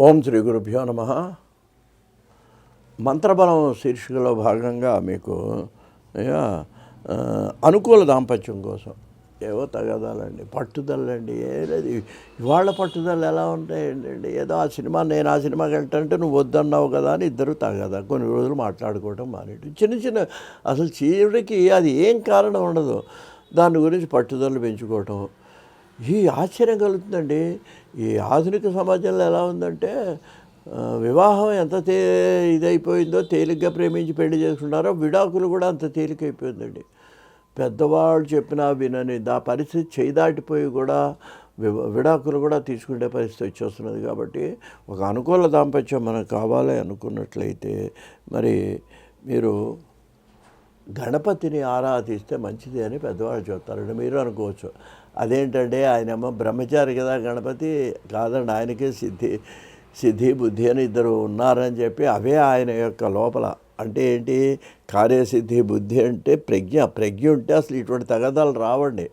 ఓం శ్రీ గురుభ్యో నమ. మంత్రబలం శీర్షికలో భాగంగా మీకు అనుకూల దాంపత్యం కోసం ఏవో తగదాలండి పట్టుదలండి ఏది ఇవాళ పట్టుదల ఎలా ఉంటాయండి ఏదో ఆ సినిమా నేను ఆ సినిమాకి వెళ్తాంటే నువ్వు వద్దన్నావు కదా అని ఇద్దరు తగదా కొన్ని రోజులు మాట్లాడుకోవటం మానేటి చిన్న చిన్న అసలు చివరికి అది ఏం కారణం ఉండదు దాని గురించి పట్టుదల పెంచుకోవటం ఈ ఆశ్చర్యం కలుగుతుందండి. ఈ ఆధునిక సమాజంలో ఎలా ఉందంటే వివాహం ఎంత తే ఇదైపోయిందో తేలిగ్గా ప్రేమించి పెళ్ళి చేసుకున్నారో విడాకులు కూడా అంత తేలికైపోయిందండి. పెద్దవాళ్ళు చెప్పినా వినని దా పరిస్థితి చేయి దాటిపోయి కూడా విడాకులు కూడా తీసుకునే పరిస్థితి వచ్చేస్తున్నది కాబట్టి ఒక అనుకూల దాంపత్యం మనకు కావాలి అనుకున్నట్లయితే మరి మీరు గణపతిని ఆరాధిస్తే మంచిది అని పెద్దవాళ్ళు చెప్తారండి మీరు అనుకోవచ్చు. అదేంటంటే ఆయనేమో బ్రహ్మచారి కదా గణపతి కాదండి ఆయనకే సిద్ధి సిద్ధి బుద్ధి అని ఇద్దరు ఉన్నారని చెప్పి అవే ఆయన యొక్క లోపల. అంటే ఏంటి? కార్యసిద్ధి బుద్ధి అంటే ప్రజ్ఞ. ప్రజ్ఞ ఉంటే అసలు ఇటువంటి తగదాలు రావండి.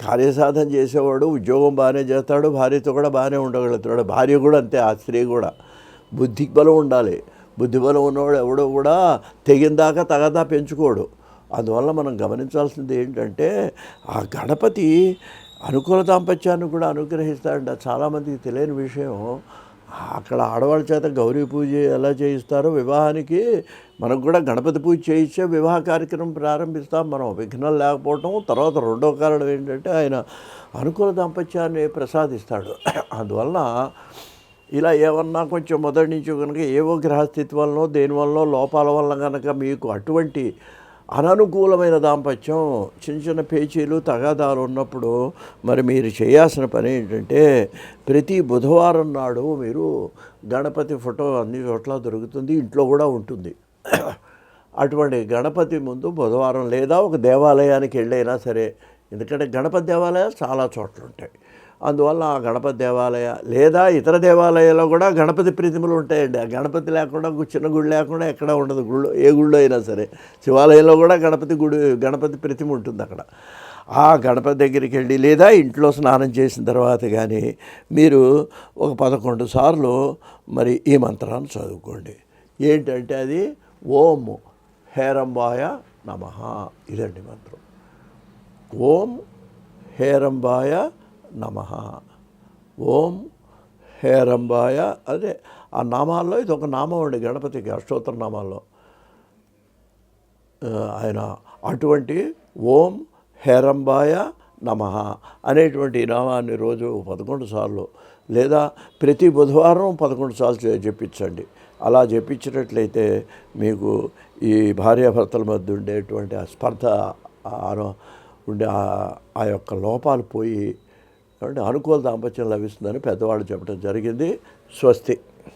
కార్యసాధన చేసేవాడు ఉద్యోగం బాగానే చేస్తాడు భార్యతో కూడా బాగానే ఉండగలుగుతాడు. భార్య కూడా అంతే ఆ స్త్రీ కూడా. బుద్ధికి బలం ఉండాలి. బుద్ధి బలం ఉన్నవాడు ఎవడో కూడా తెగిందాక తగదా పెంచుకోడు. అందువల్ల మనం గమనించాల్సింది ఏంటంటే ఆ గణపతి అనుకూల దాంపత్యాన్ని కూడా అనుగ్రహిస్తాడంట. చాలామందికి తెలియని విషయం అక్కడ ఆడవాళ్ళ చేత గౌరీ పూజ ఎలా చేయిస్తారో వివాహానికి మనకు కూడా గణపతి పూజ చేయించే వివాహ కార్యక్రమం ప్రారంభిస్తాం. మనం విఘ్నాలు లేకపోవటం. తర్వాత రెండో కారణం ఏంటంటే ఆయన అనుకూల దాంపత్యాన్ని ప్రసాదిస్తాడు. అందువలన ఇలా ఏమన్నా కొంచెం మొదటి నుంచి కనుక ఏవో గ్రహస్థితి వలనో దేనివల్లనో లోపాల వల్ల కనుక మీకు అటువంటి అననుకూలమైన దాంపత్యం చిన్న చిన్న పేచీలు తగాదాలు ఉన్నప్పుడు మరి మీరు చేయాల్సిన పని ఏంటంటే ప్రతి బుధవారం నాడు మీరు గణపతి ఫోటో అన్ని చోట్ల దొరుకుతుంది ఇంట్లో కూడా ఉంటుంది. అటువంటి గణపతి ముందు బుధవారం లేదా ఒక దేవాలయానికి వెళ్ళైనా సరే ఎందుకంటే గణపతి దేవాలయాలు చాలా చోట్ల ఉంటాయి. అందువల్ల ఆ గణపతి దేవాలయ లేదా ఇతర దేవాలయాల్లో కూడా గణపతి ప్రతిమలు ఉంటాయండి. ఆ గణపతి లేకుండా చిన్న గుడి లేకుండా ఎక్కడ ఉండదు. గుళ్ళు ఏ గుళ్ళో అయినా సరే. శివాలయంలో కూడా గణపతి గుడి గణపతి ప్రతిమ ఉంటుంది అక్కడ. ఆ గణపతి దగ్గరికి వెళ్ళి లేదా ఇంట్లో స్నానం చేసిన తర్వాత కానీ మీరు ఒక పదకొండు సార్లు మరి ఈ మంత్రాన్ని చదువుకోండి. ఏంటంటే అది ఓం హేరంబాయ నమ ఇదండి మంత్రం. ఓం హేరంబాయ నమ. ఓం హేరంబాయ. అదే ఆ నామాల్లో ఇది ఒక నామం అండి గణపతికి అష్టోత్తర నామాల్లో ఆయన అటువంటి ఓం హేరంబాయ నమ అనేటువంటి నామాన్ని రోజు పదకొండు సార్లు లేదా ప్రతి బుధవారం పదకొండు సార్లు చెప్పించండి అలా చెప్పించినట్లయితే మీకు ఈ భార్యాభర్తల మధ్య ఉండేటువంటి ఆ స్పర్ధ ఉండే ఆ యొక్క లోపాలు పోయి కాబట్టి అనుకూల దాంపత్యం లభిస్తుందని పెద్దవాళ్ళు చెప్పడం జరిగింది. స్వస్తి.